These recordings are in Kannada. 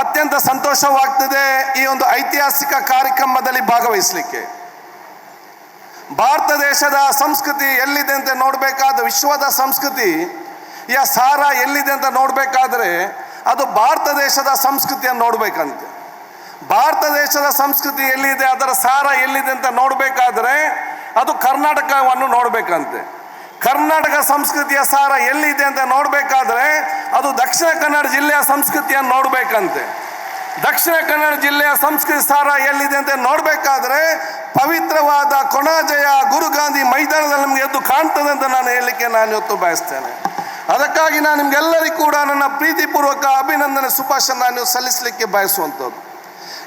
ಅತ್ಯಂತ ಸಂತೋಷವಾಗ್ತದೆ ಈ ಒಂದು ಐತಿಹಾಸಿಕ ಕಾರ್ಯಕ್ರಮದಲ್ಲಿ ಭಾಗವಹಿಸಲಿಕ್ಕೆ. ಭಾರತ ದೇಶದ ಸಂಸ್ಕೃತಿ ಎಲ್ಲಿದೆ ಅಂತ ನೋಡಬೇಕಾದ, ವಿಶ್ವದ ಸಂಸ್ಕೃತಿ, ಯ ಸಾರ ಎಲ್ಲಿದೆ ಅಂತ ನೋಡಬೇಕಾದ್ರೆ ಅದು ಭಾರತ ದೇಶದ ಸಂಸ್ಕೃತಿಯನ್ನು ನೋಡಬೇಕಂತೆ. ಭಾರತ ದೇಶದ ಸಂಸ್ಕೃತಿ ಎಲ್ಲಿದೆ, ಅದರ ಸಾರ ಎಲ್ಲಿದೆ ಅಂತ ನೋಡಬೇಕಾದ್ರೆ ಅದು ಕರ್ನಾಟಕವನ್ನು ನೋಡಬೇಕಂತೆ. ಕರ್ನಾಟಕ ಸಂಸ್ಕೃತಿಯ ಸಾರ ಎಲ್ಲಿದೆ ಅಂತ ನೋಡಬೇಕಾದ್ರೆ ಅದು ದಕ್ಷಿಣ ಕನ್ನಡ ಜಿಲ್ಲೆಯ ಸಂಸ್ಕೃತಿಯನ್ನು ನೋಡಬೇಕಂತೆ. ದಕ್ಷಿಣ ಕನ್ನಡ ಜಿಲ್ಲೆಯ ಸಂಸ್ಕೃತಿ ಸಾರ ಎಲ್ಲಿದೆ ಅಂತ ನೋಡಬೇಕಾದ್ರೆ ಪವಿತ್ರವಾದ ಕೊಣಾಜಯ ಗುರುಗಾಂಧಿ ಮೈದಾನದಲ್ಲಿ ನಮಗೆ ಎದ್ದು ಕಾಣ್ತದೆ ಅಂತ ನಾನು ಹೇಳಲಿಕ್ಕೆ ನಾನು ಇವತ್ತು ಬಯಸ್ತೇನೆ. ಅದಕ್ಕಾಗಿ ನಾನು ನಿಮ್ಗೆಲ್ಲರಿಗೂ ಕೂಡ ನನ್ನ ಪ್ರೀತಿಪೂರ್ವಕ ಅಭಿನಂದನೆ ಸುಭಾಷ ನಾನು ಸಲ್ಲಿಸಲಿಕ್ಕೆ ಬಯಸುವಂಥದ್ದು.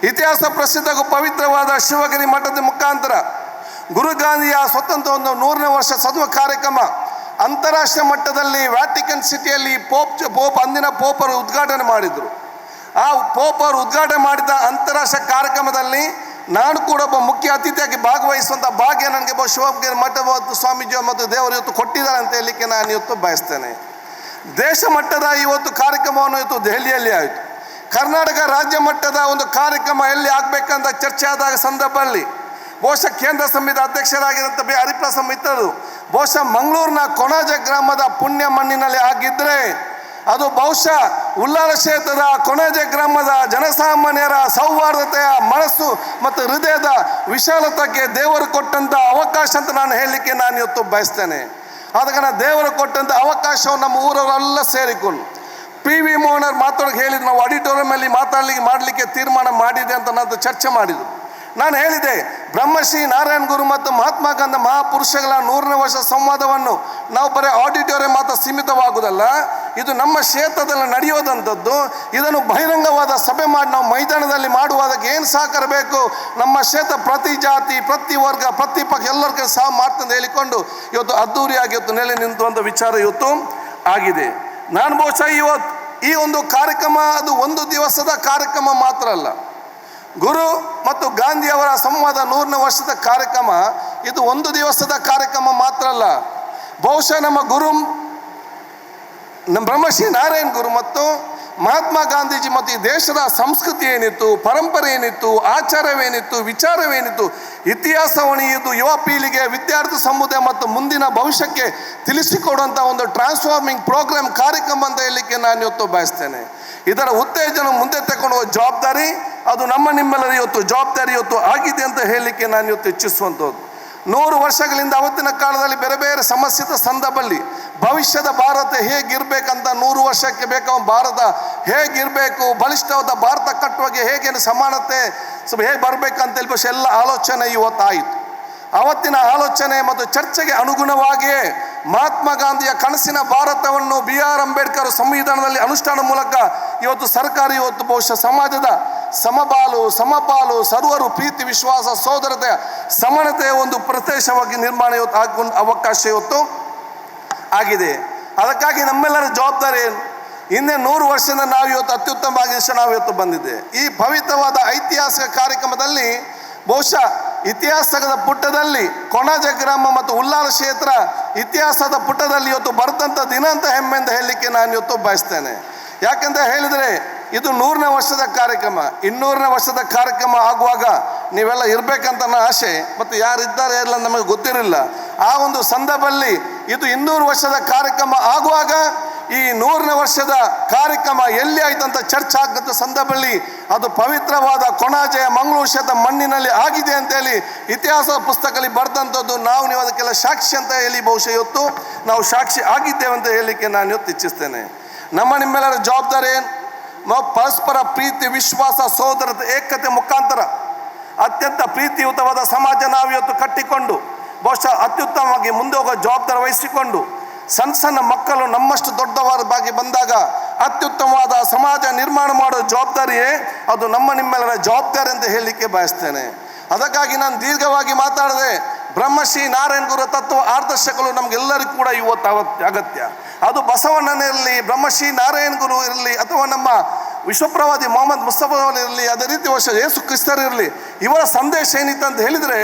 ಇತಿಹಾಸ ಪ್ರಸಿದ್ಧ ಪವಿತ್ರವಾದ ಶಿವಗಿರಿ ಮಠದ ಮುಖಾಂತರ ಗುರು ಗಾಂಧಿಯ ಸ್ವತಂತ್ರ ಒಂದು ನೂರನೇ ವರ್ಷ ಸದುವ ಕಾರ್ಯಕ್ರಮ ಅಂತಾರಾಷ್ಟ್ರೀಯ ಮಟ್ಟದಲ್ಲಿ ವ್ಯಾಟಿಕನ್ ಸಿಟಿಯಲ್ಲಿ ಪೋಪ್ ಪೋಪ್ ಅಂದಿನ ಪೋಪರು ಉದ್ಘಾಟನೆ ಮಾಡಿದರು. ಆ ಪೋಪರು ಉದ್ಘಾಟನೆ ಮಾಡಿದ ಅಂತಾರಾಷ್ಟ್ರೀಯ ಕಾರ್ಯಕ್ರಮದಲ್ಲಿ ನಾನು ಕೂಡ ಒಬ್ಬ ಮುಖ್ಯ ಅತಿಥಿಯಾಗಿ ಭಾಗವಹಿಸುವಂಥ ಭಾಗ್ಯ ನನಗೆ ಒಬ್ಬ ಮಠ ಮತ್ತು ಸ್ವಾಮೀಜಿ ಮತ್ತು ದೇವರು ಇವತ್ತು ಕೊಟ್ಟಿದ್ದಾರೆ ಅಂತ ಹೇಳಲಿಕ್ಕೆ ನಾನು ಇವತ್ತು ಬಯಸ್ತೇನೆ. ದೇಶ ಮಟ್ಟದ ಇವತ್ತು ಕಾರ್ಯಕ್ರಮವನ್ನು ಇವತ್ತು ದೆಹಲಿಯಲ್ಲಿ ಆಯಿತು. ಕರ್ನಾಟಕ ರಾಜ್ಯ ಮಟ್ಟದ ಒಂದು ಕಾರ್ಯಕ್ರಮ ಎಲ್ಲಿ ಆಗಬೇಕಂತ ಚರ್ಚೆ ಆದಾಗ ಸಂದರ್ಭದಲ್ಲಿ ಬಹುಶಃ ಕೇಂದ್ರ ಸಮಿತಿ ಅಧ್ಯಕ್ಷರಾಗಿರುವಂಥ ಬಿ ಹರಿಪ್ರಸಾದ್ ಮಿತ್ರರು ಬಹುಶಃ ಮಂಗಳೂರಿನ ಕೊಣಾಜ ಗ್ರಾಮದ ಪುಣ್ಯ ಮಣ್ಣಿನಲ್ಲಿ ಆಗಿದ್ದರೆ ಅದು ಬಹುಶಃ ಉಲ್ಲಾರ ಕ್ಷೇತ್ರದ ಕೊಣಾಜೆ ಗ್ರಾಮದ ಜನಸಾಮಾನ್ಯರ ಸೌಹಾರ್ದತೆಯ ಮನಸ್ಸು ಮತ್ತು ಹೃದಯದ ವಿಶಾಲತೆಗೆ ದೇವರು ಕೊಟ್ಟಂಥ ಅವಕಾಶ ಅಂತ ನಾನು ಹೇಳಲಿಕ್ಕೆ ನಾನು ಇವತ್ತು ಬಯಸ್ತೇನೆ. ಆದ ಕಾರಣ ದೇವರು ಕೊಟ್ಟಂಥ ಅವಕಾಶವನ್ನು ನಮ್ಮ ಊರವರೆಲ್ಲ ಸೇರಿಕೊಂಡು ಪಿ ವಿ ಮೋಹನರ್ ಮಾತಾಡೋಕೆ ಹೇಳಿದ್ರು, ನಾವು ಆಡಿಟೋರಿಯಮಲ್ಲಿ ಮಾತಾಡ್ಲಿಕ್ಕೆ, ಮಾಡಲಿಕ್ಕೆ ತೀರ್ಮಾನ ಮಾಡಿದೆ ಅಂತ ನಾನು ಚರ್ಚೆ ಮಾಡಿದರು. ನಾನು ಹೇಳಿದೆ ಬ್ರಹ್ಮಶ್ರೀ ನಾರಾಯಣ ಗುರು ಮತ್ತು ಮಹಾತ್ಮ ಗಾಂಧಿ ಮಹಾಪುರುಷಗಳ ನೂರನೇ ವರ್ಷ ಸಂವಾದವನ್ನು ನಾವು ಬರೀ ಆಡಿಟೋರಿಯಂ ಮಾತ್ರ ಸೀಮಿತವಾಗುವುದಲ್ಲ, ಇದು ನಮ್ಮ ಕ್ಷೇತ್ರದಲ್ಲಿ ನಡೆಯೋದಂಥದ್ದು ಇದನ್ನು ಬಹಿರಂಗವಾದ ಸಭೆ ಮಾಡಿ ನಾವು ಮೈದಾನದಲ್ಲಿ ಮಾಡುವುದಕ್ಕೆ ಏನು ಸಹಕಾರ ಬೇಕು, ನಮ್ಮ ಕ್ಷೇತ್ರ ಪ್ರತಿ ಜಾತಿ, ಪ್ರತಿ ವರ್ಗ, ಪ್ರತಿ ಪಕ್ಷ ಎಲ್ಲರಿಗೂ ಸಹ ಮಾಡ್ತಂದು ಹೇಳಿಕೊಂಡು ಇವತ್ತು ಅದ್ದೂರಿಯಾಗಿ ಇವತ್ತು ನೆಲೆ ನಿಂತುವಂಥ ವಿಚಾರ ಇವತ್ತು ಆಗಿದೆ. ನಾನು ಬಹುಶಃ ಇವತ್ತು ಈ ಒಂದು ಕಾರ್ಯಕ್ರಮ ಅದು ಒಂದು ದಿವಸದ ಕಾರ್ಯಕ್ರಮ ಮಾತ್ರ ಅಲ್ಲ. ಗುರು ಮತ್ತು ಗಾಂಧಿಯವರ ಸಂವಾದ ನೂರನೇ ವರ್ಷದ ಕಾರ್ಯಕ್ರಮ, ಇದು ಒಂದು ದಿವಸದ ಕಾರ್ಯಕ್ರಮ ಮಾತ್ರ ಅಲ್ಲ. ಬಹುಶಃ ನಮ್ಮ ಗುರು, ನಮ್ಮ ಬ್ರಹ್ಮಶ್ರೀ ನಾರಾಯಣ್ ಗುರು ಮತ್ತು ಮಹಾತ್ಮ ಗಾಂಧೀಜಿ ಮತ್ತು ಈ ದೇಶದ ಸಂಸ್ಕೃತಿ ಏನಿತ್ತು, ಪರಂಪರೆ ಏನಿತ್ತು, ಆಚಾರವೇನಿತ್ತು, ವಿಚಾರವೇನಿತ್ತು ಇತಿಹಾಸವನ್ನು ಇದು ಯುವ ಪೀಳಿಗೆ ವಿದ್ಯಾರ್ಥಿ ಸಮುದಾಯ ಮತ್ತು ಮುಂದಿನ ಭವಿಷ್ಯಕ್ಕೆ ತಿಳಿಸಿಕೊಡುವಂಥ ಒಂದು ಟ್ರಾನ್ಸ್ಫಾರ್ಮಿಂಗ್ ಪ್ರೋಗ್ರಾಮ್ ಕಾರ್ಯಕ್ರಮ ಅಂತ ಹೇಳಲಿಕ್ಕೆ ನಾನು ಇವತ್ತು ಬಯಸ್ತೇನೆ. ಇದರ ಉತ್ತೇಜನ ಮುಂದೆ ತಗೊಂಡು ಹೋಗೋ ಜವಾಬ್ದಾರಿ, ಅದು ನಮ್ಮ ನಿಮ್ಮೆಲ್ಲರ ಇವತ್ತು ಜವಾಬ್ದಾರಿ ಇವತ್ತು ಆಗಿದೆ ಅಂತ ಹೇಳಲಿಕ್ಕೆ ನಾನು ಇವತ್ತು ಇಚ್ಛಿಸುವಂಥದ್ದು. ನೂರು ವರ್ಷಗಳಿಂದ ಅವತ್ತಿನ ಕಾಲದಲ್ಲಿ ಬೇರೆ ಬೇರೆ ಸಮಸ್ಯೆದ ಸಂದರ್ಭದಲ್ಲಿ ಭವಿಷ್ಯದ ಭಾರತ ಹೇಗಿರಬೇಕಂತ ನೂರು ವರ್ಷಕ್ಕೆ ಬೇಕಾದ ಭಾರತ ಹೇಗಿರಬೇಕು, ಬಲಿಷ್ಠವಾದ ಭಾರತ ಕಟ್ಟುವಾಗೆ ಹೇಗೆ ಸಮಾನತೆ ಹೇಗೆ ಬರಬೇಕಂತ ಹೇಳ್ಬಿಟ್ಟು ಎಲ್ಲ ಆಲೋಚನೆ ಇವತ್ತಾಯಿತು. ಅವತ್ತಿನ ಆಲೋಚನೆ ಮತ್ತು ಚರ್ಚೆಗೆ ಅನುಗುಣವಾಗಿಯೇ ಮಹಾತ್ಮ ಗಾಂಧಿಯ ಕನಸಿನ ಭಾರತವನ್ನು ಬಿ ಆರ್ ಅಂಬೇಡ್ಕರ್ ಸಂವಿಧಾನದಲ್ಲಿ ಅನುಷ್ಠಾನ ಮೂಲಕ ಇವತ್ತು ಸರ್ಕಾರ ಇವತ್ತು ಬಹುಶಃ ಸಮಾಜದ ಸಮಬಾಲು, ಸಮಪಾಲು, ಸರ್ವರು, ಪ್ರೀತಿ, ವಿಶ್ವಾಸ ಸೋದರತೆಯ ಸಮಾನತೆಯ ಒಂದು ಪ್ರದೇಶವಾಗಿ ನಿರ್ಮಾಣ ಇವತ್ತು ಅವಕಾಶ ಇವತ್ತು ಆಗಿದೆ. ಅದಕ್ಕಾಗಿ ನಮ್ಮೆಲ್ಲರ ಜವಾಬ್ದಾರಿ ಏನು? ಹಿಂದೆ ನೂರು ವರ್ಷದಿಂದ ನಾವು ಇವತ್ತು ಅತ್ಯುತ್ತಮವಾಗಿ ನಾವು ಇವತ್ತು ಬಂದಿದ್ದೆ. ಈ ಪವಿತ್ರವಾದ ಐತಿಹಾಸಿಕ ಕಾರ್ಯಕ್ರಮದಲ್ಲಿ ಬಹುಶಃ ಇತಿಹಾಸದ ಪುಟದಲ್ಲಿ ಕೊಣಾಜ ಗ್ರಾಮ ಮತ್ತು ಉಲ್ಲಾಲ ಕ್ಷೇತ್ರ ಇತಿಹಾಸದ ಪುಟದಲ್ಲಿ ಇವತ್ತು ಬರೆದಂಥ ದಿನ ಅಂತ ಹೆಮ್ಮೆ ಅಂತ ಹೇಳಲಿಕ್ಕೆ ನಾನು ಇವತ್ತು ಬಯಸ್ತೇನೆ. ಯಾಕಂತ ಹೇಳಿದರೆ, ಇದು ನೂರನೇ ವರ್ಷದ ಕಾರ್ಯಕ್ರಮ. ಇನ್ನೂರನೇ ವರ್ಷದ ಕಾರ್ಯಕ್ರಮ ಆಗುವಾಗ ನೀವೆಲ್ಲ ಇರಬೇಕಂತ ನನ್ನ ಆಸೆ, ಮತ್ತು ಯಾರಿದ್ದಾರೆ ಎಲ್ಲ ನಮಗೆ ಗೊತ್ತಿರಲಿಲ್ಲ. ಆ ಒಂದು ಸಂದರ್ಭದಲ್ಲಿ ಇದು ಇನ್ನೂರು ವರ್ಷದ ಕಾರ್ಯಕ್ರಮ ಆಗುವಾಗ ಈ ನೂರನೇ ವರ್ಷದ ಕಾರ್ಯಕ್ರಮ ಎಲ್ಲಿ ಆಯ್ತಂತ ಚರ್ಚೆ ಆಗಂತ ಸಂದರ್ಭದಲ್ಲಿ ಅದು ಪವಿತ್ರವಾದ ಕೊಣಾಜಯ ಮಂಗಳೂರು ಮಣ್ಣಿನಲ್ಲಿ ಆಗಿದೆ ಅಂತ ಹೇಳಿ ಇತಿಹಾಸ ಪುಸ್ತಕದಲ್ಲಿ ಬರೆದಂಥದ್ದು ನಾವು ನೀವು ಅದಕ್ಕೆಲ್ಲ ಸಾಕ್ಷಿ ಅಂತ ಹೇಳಿ ಬಹುಶಃ ಇವತ್ತು ನಾವು ಸಾಕ್ಷಿ ಆಗಿದ್ದೇವೆ ಅಂತ ಹೇಳಲಿಕ್ಕೆ ನಾನು ಇವತ್ತು ಇಚ್ಛಿಸ್ತೇನೆ. ನಮ್ಮ ನಿಮ್ಮೆಲ್ಲರ ಜವಾಬ್ದಾರಿ ಏನು? ನಾವು ಪರಸ್ಪರ ಪ್ರೀತಿ, ವಿಶ್ವಾಸ ಸೋದರದ ಏಕತೆ ಮುಖಾಂತರ ಅತ್ಯಂತ ಪ್ರೀತಿಯುತವಾದ ಸಮಾಜ ನಾವು ಇವತ್ತು ಕಟ್ಟಿಕೊಂಡು ಬಹುಶಃ ಅತ್ಯುತ್ತಮವಾಗಿ ಮುಂದೆ ಹೋಗೋ ಜವಾಬ್ದಾರಿ ವಹಿಸಿಕೊಂಡು ಸಣ್ಣ ಸಣ್ಣ ಮಕ್ಕಳು ನಮ್ಮಷ್ಟು ದೊಡ್ಡವರ ಬಾಗಿ ಬಂದಾಗ ಅತ್ಯುತ್ತಮವಾದ ಸಮಾಜ ನಿರ್ಮಾಣ ಮಾಡೋ ಜವಾಬ್ದಾರಿಯೇ ಅದು ನಮ್ಮ ನಿಮ್ಮೆಲ್ಲರ ಜವಾಬ್ದಾರಿ ಅಂತ ಹೇಳಲಿಕ್ಕೆ ಬಯಸ್ತೇನೆ. ಅದಕ್ಕಾಗಿ ನಾನು ದೀರ್ಘವಾಗಿ ಮಾತಾಡದೆ ಬ್ರಹ್ಮಶ್ರೀ ನಾರಾಯಣ ಗುರು ತತ್ವ ಆದರ್ಶಗಳು ನಮಗೆಲ್ಲರಿಗೂ ಕೂಡ ಇವತ್ತು ಅಗತ್ಯ. ಅದು ಬಸವಣ್ಣನಿರಲಿ ಬ್ರಹ್ಮಶ್ರೀ ನಾರಾಯಣ ಗುರು ಇರಲಿ ಅಥವಾ ನಮ್ಮ ವಿಶ್ವಪ್ರವಾದಿ ಮೊಹಮ್ಮದ್ ಮುಸ್ತಫಾ ಇರಲಿ ಅದೇ ರೀತಿ ವರ್ಷ ಯೇಸು ಕ್ರಿಸ್ತರಿರಲಿ ಇವರ ಸಂದೇಶ ಏನಿತ್ತು ಅಂತ ಹೇಳಿದರೆ,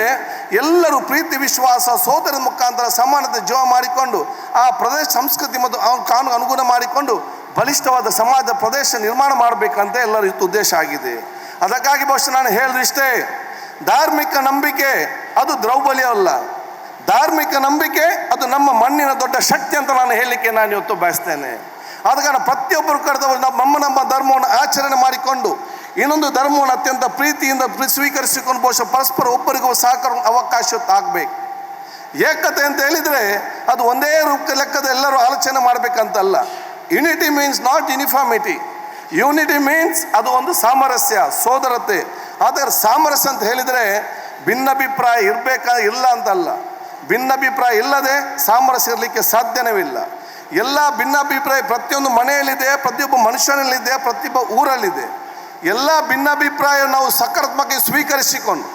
ಎಲ್ಲರೂ ಪ್ರೀತಿ, ವಿಶ್ವಾಸ, ಸೋದರ ಮುಖಾಂತರ ಸಮಾನತೆ ಜೀವ ಮಾಡಿಕೊಂಡು, ಆ ಪ್ರದೇಶ ಸಂಸ್ಕೃತಿ ಮತ್ತು ಕಾನೂನು ಅನುಗುಣ ಮಾಡಿಕೊಂಡು ಬಲಿಷ್ಠವಾದ ಸಮಾಜ ಪ್ರದೇಶ ನಿರ್ಮಾಣ ಮಾಡಬೇಕಂತ ಎಲ್ಲರ ಉದ್ದೇಶ ಆಗಿದೆ. ಅದಕ್ಕಾಗಿ ಬಹುಶಃ ನಾನು ಹೇಳಿದಿಷ್ಟೇ ಧಾರ್ಮಿಕ ನಂಬಿಕೆ ಅದು ದ್ರೌಬಲ್ಯ ಅಲ್ಲ. ಧಾರ್ಮಿಕ ನಂಬಿಕೆ ಅದು ನಮ್ಮ ಮಣ್ಣಿನ ದೊಡ್ಡ ಶಕ್ತಿ ಅಂತ ನಾನು ಹೇಳಲಿಕ್ಕೆ ನಾನು ಇವತ್ತು ಬಯಸ್ತೇನೆ. ಆದ ಕಾರಣ ಪ್ರತಿಯೊಬ್ಬರು ಕರೆದವರು ನಮ್ಮ ನಮ್ಮ ಧರ್ಮವನ್ನು ಆಚರಣೆ ಮಾಡಿಕೊಂಡು ಇನ್ನೊಂದು ಧರ್ಮವನ್ನು ಅತ್ಯಂತ ಪ್ರೀತಿಯಿಂದ ಸ್ವೀಕರಿಸಿಕೊಂಡು ಬಹುಶಃ ಪರಸ್ಪರ ಒಬ್ಬರಿಗೂ ಸಹಕಾರ ಅವಕಾಶ ಆಗಬೇಕು ಏಕತೆ ಅಂತ ಹೇಳಿದರೆ ಅದು ಒಂದೇ ರೂಪ ಲೆಕ್ಕದ ಎಲ್ಲರೂ ಆಲೋಚನೆ ಮಾಡಬೇಕಂತಲ್ಲ. Unity means not uniformity unity means ಅದು ಒಂದು ಸಾಮರಸ್ಯ, ಸೋದರತೆ. ಆದರೆ ಸಾಮರಸ್ಯ ಅಂತ ಹೇಳಿದರೆ ಭಿನ್ನಾಭಿಪ್ರಾಯ ಇರಬೇಕಾ ಇಲ್ಲ ಅಂತಲ್ಲ. ಭಿನ್ನಾಭಿಪ್ರಾಯ ಇಲ್ಲದೆ ಸಾಮರಸ್ಯ ಇರಲಿಕ್ಕೆ ಸಾಧ್ಯನವಿಲ್ಲ ಎಲ್ಲ ಭಿನ್ನಾಭಿಪ್ರಾಯ ಪ್ರತಿಯೊಂದು ಮನೆಯಲ್ಲಿದೆ, ಪ್ರತಿಯೊಬ್ಬ ಮನುಷ್ಯನಲ್ಲಿದೆ, ಪ್ರತಿಯೊಬ್ಬ ಊರಲ್ಲಿದೆ. ಎಲ್ಲ ಭಿನ್ನಾಭಿಪ್ರಾಯ ನಾವು ಸಕಾರಾತ್ಮಕ ಸ್ವೀಕರಿಸಿಕೊಂಡು,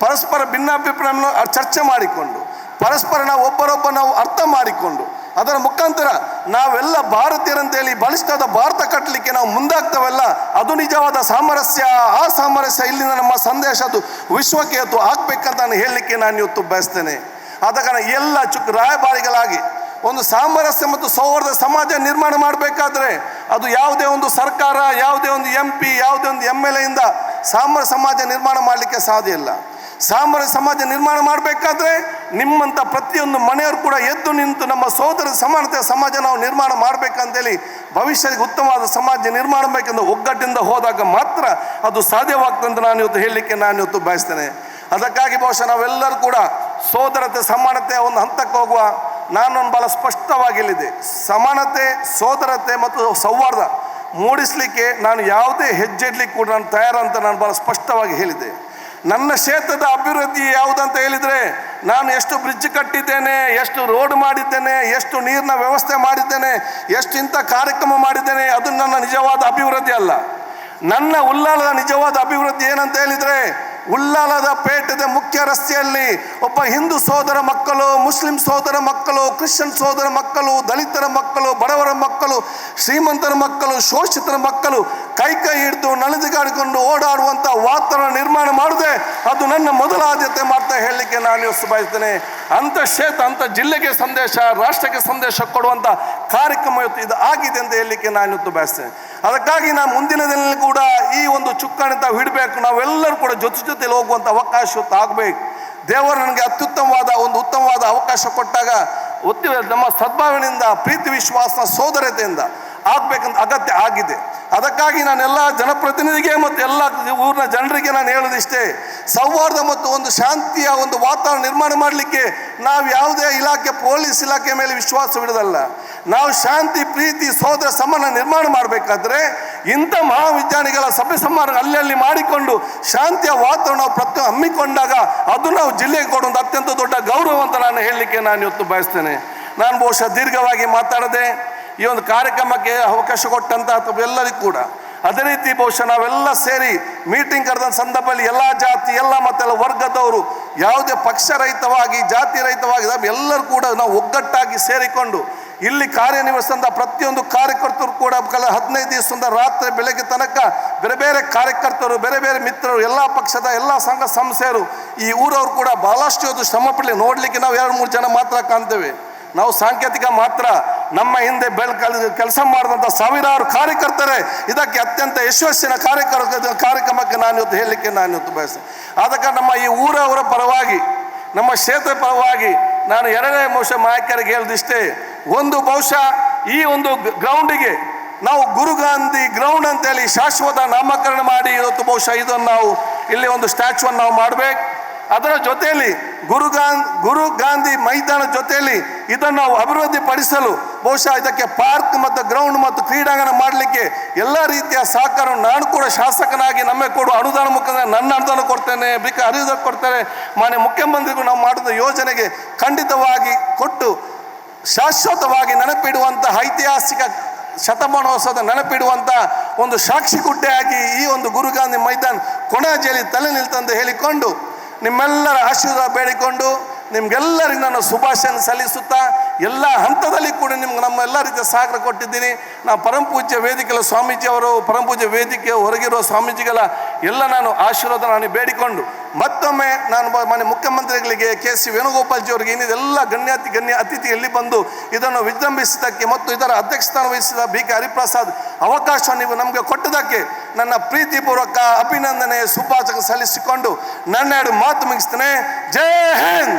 ಪರಸ್ಪರ ಭಿನ್ನಾಭಿಪ್ರಾಯವನ್ನು ಚರ್ಚೆ ಮಾಡಿಕೊಂಡು, ಪರಸ್ಪರ ನಾವು ಒಬ್ಬರೊಬ್ಬ ನಾವು ಅರ್ಥ ಮಾಡಿಕೊಂಡು, ಅದರ ಮುಖಾಂತರ ನಾವೆಲ್ಲ ಭಾರತೀಯರಂತೇಳಿ ಬಲಿಷ್ಠದ ಭಾರತ ಕಟ್ಟಲಿಕ್ಕೆ ನಾವು ಮುಂದಾಗ್ತವಲ್ಲ, ಅದು ನಿಜವಾದ ಸಾಮರಸ್ಯ. ಆ ಸಾಮರಸ್ಯ ಇಲ್ಲಿನ ನಮ್ಮ ಸಂದೇಶ ಅದು ವಿಶ್ವಕ್ಕೆ ಅದು ಆಗ್ಬೇಕಂತ ನಾನು ಹೇಳಲಿಕ್ಕೆ ನಾನು ಇವತ್ತು ಬಯಸ್ತೇನೆ. ಆದ ಕಾರಣ ಎಲ್ಲ ಚುಕ್ ರಾಯಭಾರಿಗಳಾಗಿ ಒಂದು ಸಾಮರಸ್ಯ ಮತ್ತು ಸೌಹಾರ್ದ ಸಮಾಜ ನಿರ್ಮಾಣ ಮಾಡಬೇಕಾದ್ರೆ ಅದು ಯಾವುದೇ ಒಂದು ಸರ್ಕಾರ, ಯಾವುದೇ ಒಂದು ಎಂ ಪಿ ಯಾವುದೇ ಒಂದು ಎಂ ಎಲ್ ಎಯಿಂದ ಸಾಮರ ಸಮಾಜ ನಿರ್ಮಾಣ ಮಾಡಲಿಕ್ಕೆ ಸಾಧ್ಯ ಇಲ್ಲ. ಸಾಮರ ಸಮಾಜ ನಿರ್ಮಾಣ ಮಾಡಬೇಕಾದ್ರೆ ನಿಮ್ಮಂಥ ಪ್ರತಿಯೊಂದು ಮನೆಯವರು ಕೂಡ ಎದ್ದು ನಿಂತು ನಮ್ಮ ಸೋದರ ಸಮಾನತೆಯ ಸಮಾಜ ನಾವು ನಿರ್ಮಾಣ ಮಾಡಬೇಕಂತೇಳಿ ಭವಿಷ್ಯಕ್ಕೆ ಉತ್ತಮವಾದ ಸಮಾಜ ನಿರ್ಮಾಣ ಬೇಕೆಂದು ಒಗ್ಗಟ್ಟಿಂದ ಹೋದಾಗ ಮಾತ್ರ ಅದು ಸಾಧ್ಯವಾಗ್ತದೆ ಅಂತ ನಾನು ಇವತ್ತು ಹೇಳಲಿಕ್ಕೆ ನಾನು ಇವತ್ತು ಬಯಸ್ತೇನೆ. ಅದಕ್ಕಾಗಿ ಬಹುಶಃ ನಾವೆಲ್ಲರೂ ಕೂಡ ಸೋದರತೆ ಸಮಾನತೆ ಒಂದು ಹಂತಕ್ಕೆ ಹೋಗುವ ನಾನೊಂದು ಭಾಳ ಸ್ಪಷ್ಟವಾಗಿ ಹೇಳಿದೆ. ಸಮಾನತೆ ಸೋದರತೆ ಮತ್ತು ಸೌಹಾರ್ದ ಮೂಡಿಸಲಿಕ್ಕೆ ನಾನು ಯಾವುದೇ ಹೆಜ್ಜೆ ಇಡ್ಲಿಕ್ಕೆ ಕೂಡ ನಾನು ತಯಾರಂತ ನಾನು ಭಾಳ ಸ್ಪಷ್ಟವಾಗಿ ಹೇಳಿದೆ. ನನ್ನ ಕ್ಷೇತ್ರದ ಅಭಿವೃದ್ಧಿ ಯಾವುದಂತ ಹೇಳಿದರೆ, ನಾನು ಎಷ್ಟು ಬ್ರಿಡ್ಜ್ ಕಟ್ಟಿದ್ದೇನೆ, ಎಷ್ಟು ರೋಡ್ ಮಾಡಿದ್ದೇನೆ, ಎಷ್ಟು ನೀರಿನ ವ್ಯವಸ್ಥೆ ಮಾಡಿದ್ದೇನೆ, ಎಷ್ಟು ಇಂಥ ಕಾರ್ಯಕ್ರಮ ಮಾಡಿದ್ದೇನೆ, ಅದು ನನ್ನ ನಿಜವಾದ ಅಭಿವೃದ್ಧಿ ಅಲ್ಲ. ನನ್ನ ಉಲ್ಲಾಲದ ನಿಜವಾದ ಅಭಿವೃದ್ಧಿ ಏನಂತ ಹೇಳಿದರೆ ಉಲ್ಲಾಲದ ಪೇಟದ ಮುಖ್ಯ ರಸ್ತೆಯಲ್ಲಿ ಒಬ್ಬ ಹಿಂದೂ ಸೋದರ ಮಕ್ಕಳು, ಮುಸ್ಲಿಂ ಸೋದರ ಮಕ್ಕಳು, ಕ್ರಿಶ್ಚಿಯನ್ ಸೋದರ ಮಕ್ಕಳು, ದಲಿತರ ಮಕ್ಕಳು, ಬಡವರ ಮಕ್ಕಳು, ಶ್ರೀಮಂತರ ಮಕ್ಕಳು, ಶೋಷಿತರ ಮಕ್ಕಳು ಕೈ ಕೈ ಹಿಡಿದು ನಲಿದುಗಾಡಿಕೊಂಡು ಓಡಾಡುವಂಥ ವಾತಾವರಣ ನಿರ್ಮಾಣ ಮಾಡಿದೆ ಅದು ನನ್ನ ಮೊದಲ ಆದ್ಯತೆ ಮಾಡ್ತಾ ಹೇಳಲಿಕ್ಕೆ ನಾನು ಯೋಚಿಸ ಅಂತ ಕ್ಷೇತ್ರ, ಅಂಥ ಜಿಲ್ಲೆಗೆ ಸಂದೇಶ, ರಾಷ್ಟ್ರಕ್ಕೆ ಸಂದೇಶ ಕೊಡುವಂಥ ಕಾರ್ಯಕ್ರಮ ಇವತ್ತು ಇದು ಆಗಿದೆ ಅಂತ ಹೇಳಲಿಕ್ಕೆ ನಾನು ಇವತ್ತು ಬಯಸ್ತೇನೆ. ಅದಕ್ಕಾಗಿ ನಾನು ಮುಂದಿನ ದಿನದಲ್ಲಿ ಕೂಡ ಈ ಒಂದು ಚುಕ್ಕಾಣಿ ತಾವು ಹಿಡಬೇಕು. ನಾವೆಲ್ಲರೂ ಕೂಡ ಜೊತೆ ಜೊತೆಲಿ ಹೋಗುವಂಥ ಅವಕಾಶ ಆಗಬೇಕು. ದೇವರು ನನಗೆ ಅತ್ಯುತ್ತಮವಾದ ಒಂದು ಉತ್ತಮವಾದ ಅವಕಾಶ ಕೊಟ್ಟಾಗ ಒತ್ತಿ ನಮ್ಮ ಸದ್ಭಾವನೆಯಿಂದ, ಪ್ರೀತಿ ವಿಶ್ವಾಸ ಸೋದರತೆಯಿಂದ ಆಗ್ಬೇಕಂತ ಅಗತ್ಯ ಆಗಿದೆ. ಅದಕ್ಕಾಗಿ ನಾನೆಲ್ಲ ಜನಪ್ರತಿನಿಧಿಗೆ ಮತ್ತು ಎಲ್ಲ ಊರಿನ ಜನರಿಗೆ ನಾನು ಹೇಳೋದಿಷ್ಟೇ ಸೌಹಾರ್ದ ಮತ್ತು ಒಂದು ಶಾಂತಿಯ ಒಂದು ವಾತಾವರಣ ನಿರ್ಮಾಣ ಮಾಡಲಿಕ್ಕೆ ನಾವು ಯಾವುದೇ ಇಲಾಖೆ, ಪೊಲೀಸ್ ಇಲಾಖೆ ಮೇಲೆ ವಿಶ್ವಾಸವಿಡೋದಲ್ಲ ನಾವು ಶಾಂತಿ, ಪ್ರೀತಿ ಸೋದರ ಸಮಾನ ನಿರ್ಮಾಣ ಮಾಡಬೇಕಾದ್ರೆ ಇಂಥ ಮಹಾವಿಜ್ಞಾನಿಗಳ ಸಭೆ ಸಮಾರಂಭ ಅಲ್ಲಲ್ಲಿ ಮಾಡಿಕೊಂಡು ಶಾಂತಿಯ ವಾತಾವರಣ ಪ್ರತಿ ಹಮ್ಮಿಕೊಂಡಾಗ ಅದು ನಾವು ಜಿಲ್ಲೆಗೆ ಕೊಡುವಂಥ ಅತ್ಯಂತ ದೊಡ್ಡ ಗೌರವ ಅಂತ ನಾನು ಹೇಳಲಿಕ್ಕೆ ನಾನು ಇವತ್ತು ಬಯಸ್ತೇನೆ. ನಾನು ಬಹುಶಃ ದೀರ್ಘವಾಗಿ ಮಾತಾಡದೆ ಈ ಒಂದು ಕಾರ್ಯಕ್ರಮಕ್ಕೆ ಅವಕಾಶ ಕೊಟ್ಟಂತ ಎಲ್ಲರಿಗೂ ಕೂಡ. ಅದೇ ರೀತಿ ಬಹುಶಃ ನಾವೆಲ್ಲ ಸೇರಿ ಮೀಟಿಂಗ್ ಕರೆದ ಸಂದರ್ಭದಲ್ಲಿ ಎಲ್ಲ ಜಾತಿ, ಎಲ್ಲ ಮತ್ತೆಲ್ಲ ವರ್ಗದವರು ಯಾವುದೇ ಪಕ್ಷ ರಹಿತವಾಗಿ, ಜಾತಿ ರಹಿತವಾಗಿ ಎಲ್ಲರೂ ಕೂಡ ನಾವು ಒಗ್ಗಟ್ಟಾಗಿ ಸೇರಿಕೊಂಡು ಇಲ್ಲಿ ಕಾರ್ಯನಿರ್ವಹಿಸಿದಂಥ ಪ್ರತಿಯೊಂದು ಕಾರ್ಯಕರ್ತರು ಕೂಡ ಕಳೆದ ಹದಿನೈದು ದಿವಸದಿಂದ ರಾತ್ರಿ ಬೆಳಗ್ಗೆ ತನಕ ಬೇರೆ ಬೇರೆ ಕಾರ್ಯಕರ್ತರು, ಬೇರೆ ಬೇರೆ ಮಿತ್ರರು, ಎಲ್ಲ ಪಕ್ಷದ ಎಲ್ಲ ಸಂಘ ಸಂಸ್ಥೆಯರು ಈ ಊರವರು ಕೂಡ ಬಹಳಷ್ಟು ಅದು ಶ್ರಮ ಪಡಲಿ. ನೋಡಲಿಕ್ಕೆ ನಾವು ಎರಡು ಮೂರು ಜನ ಮಾತ್ರ ಕಾಣ್ತೇವೆ. ನಾವು ಸಾಂಕೇತಿಕ ಮಾತ್ರ ನಮ್ಮ ಹಿಂದೆ ಬೆಳ್ ಕೆಲಸ ಮಾಡಿದಂಥ ಸಾವಿರಾರು ಕಾರ್ಯಕರ್ತರೇ, ಇದಕ್ಕೆ ಅತ್ಯಂತ ಯಶಸ್ಸಿನ ಕಾರ್ಯಕರ್ತ ಕಾರ್ಯಕ್ರಮಕ್ಕೆ ನಾನು ಇವತ್ತು ಹೇಳಲಿಕ್ಕೆ ನಾನು ಇವತ್ತು ಬಯಸ್ತೇನೆ. ಅದಕ್ಕೆ ನಮ್ಮ ಈ ಊರವರ ಪರವಾಗಿ, ನಮ್ಮ ಕ್ಷೇತ್ರ ಪರವಾಗಿ ನಾನು ಎರಡನೇ ಬಹುಶಃ ನಾಯಕರಿಗೆ ಹೇಳಿದಿಷ್ಟೇ ಒಂದು ಬಹುಶಃ ಈ ಒಂದು ಗ್ರೌಂಡಿಗೆ ನಾವು ಗುರು ಗಾಂಧಿ ಗ್ರೌಂಡ್ ಅಂತೇಳಿ ಶಾಶ್ವತ ನಾಮಕರಣ ಮಾಡಿ ಇವತ್ತು ಬಹುಶಃ ಇದನ್ನು ನಾವು ಇಲ್ಲಿ ಒಂದು ಸ್ಟ್ಯಾಚುವನ್ನು ನಾವು ಮಾಡಬೇಕು. ಅದರ ಜೊತೆಯಲ್ಲಿ ಗುರು ಗಾನ್ ಗುರು ಗಾಂಧಿ ಮೈದಾನ ಜೊತೆಯಲ್ಲಿ ಇದನ್ನು ನಾವು ಅಭಿವೃದ್ಧಿ ಪಡಿಸಲು ಬಹುಶಃ ಇದಕ್ಕೆ ಪಾರ್ಕ್ ಮತ್ತು ಗ್ರೌಂಡ್ ಮತ್ತು ಕ್ರೀಡಾಂಗಣ ಮಾಡಲಿಕ್ಕೆ ಎಲ್ಲ ರೀತಿಯ ಸಹಕಾರ ನಾನು ಕೂಡ ಶಾಸಕನಾಗಿ ನಮಗೆ ಕೊಡುವ ಅನುದಾನ ಮುಖಾಂತರ ನನ್ನ ಅನುದಾನ ಕೊಡ್ತೇನೆ, ಬಿಕ ಅನುದಾನ ಕೊಡ್ತೇನೆ. ಮಾನ್ಯ ಮುಖ್ಯಮಂತ್ರಿಗಳು ನಾವು ಮಾಡಿದ ಯೋಜನೆಗೆ ಖಂಡಿತವಾಗಿ ಕೊಟ್ಟು ಶಾಶ್ವತವಾಗಿ ನೆನಪಿಡುವಂತಹ ಐತಿಹಾಸಿಕ ಶತಮಾನೋತ್ಸವದ ನೆನಪಿಡುವಂಥ ಒಂದು ಸಾಕ್ಷಿ ಗುಡ್ಡೆಯಾಗಿ ಈ ಒಂದು ಗುರುಗಾಂಧಿ ಮೈದಾನ ಕೊಣಾಜಿಯಲ್ಲಿ ತಲೆ ನಿಲ್ತಂದು ಹೇಳಿಕೊಂಡು ನಿಮ್ಮೆಲ್ಲರ ಆಶೀರ್ವಾದ ಬೇಡಿಕೊಂಡು ನಿಮ್ಗೆಲ್ಲರಿಗೂ ನಾನು ಶುಭಾಶಯ ಸಲ್ಲಿಸುತ್ತಾ ಎಲ್ಲ ಹಂತದಲ್ಲಿ ಕೂಡ ನಿಮ್ಗೆ ನಮ್ಮ ಎಲ್ಲ ರೀತಿಯ ಸಹಕಾರ ಕೊಟ್ಟಿದ್ದೀನಿ. ನಾವು ಪರಮಪೂಜ್ಯ ವೇದಿಕೆಯ ಸ್ವಾಮೀಜಿ ಅವರು ಪರಮಪೂಜ್ಯ ವೇದಿಕೆ ಹೊರಗಿರುವ ಸ್ವಾಮೀಜಿಗಳ ಎಲ್ಲ ನಾನು ಆಶೀರ್ವಾದ ನಾನು ಬೇಡಿಕೊಂಡು, ಮತ್ತೊಮ್ಮೆ ನಾನು ಮನೆ ಮುಖ್ಯಮಂತ್ರಿಗಳಿಗೆ ಕೆ ಸಿ ವೇಣುಗೋಪಾಲ್ಜಿ ಅವರಿಗೆ ಇನ್ನಿದೆಲ್ಲ ಗಣ್ಯಾತಿ ಗಣ್ಯ ಅತಿಥಿ ಎಲ್ಲಿ ಬಂದು ಇದನ್ನು ವಿಜೃಂಭಿಸಿದ್ದಕ್ಕೆ ಮತ್ತು ಇದರ ಅಧ್ಯಕ್ಷಸ್ಥಾನ ವಹಿಸಿದ ಬಿ ಕೆ ಹರಿಪ್ರಸಾದ್ ಅವಕಾಶ ನೀವು ನಮಗೆ ಕೊಟ್ಟದಕ್ಕೆ ನನ್ನ ಪ್ರೀತಿಪೂರ್ವಕ ಅಭಿನಂದನೆ ಸುಭಾಷಕ ಸಲ್ಲಿಸಿಕೊಂಡು ನನ್ನ ಎರಡು ಮಾತು ಮುಗಿಸ್ತೇನೆ. ಜೈ ಹಿಂದ್!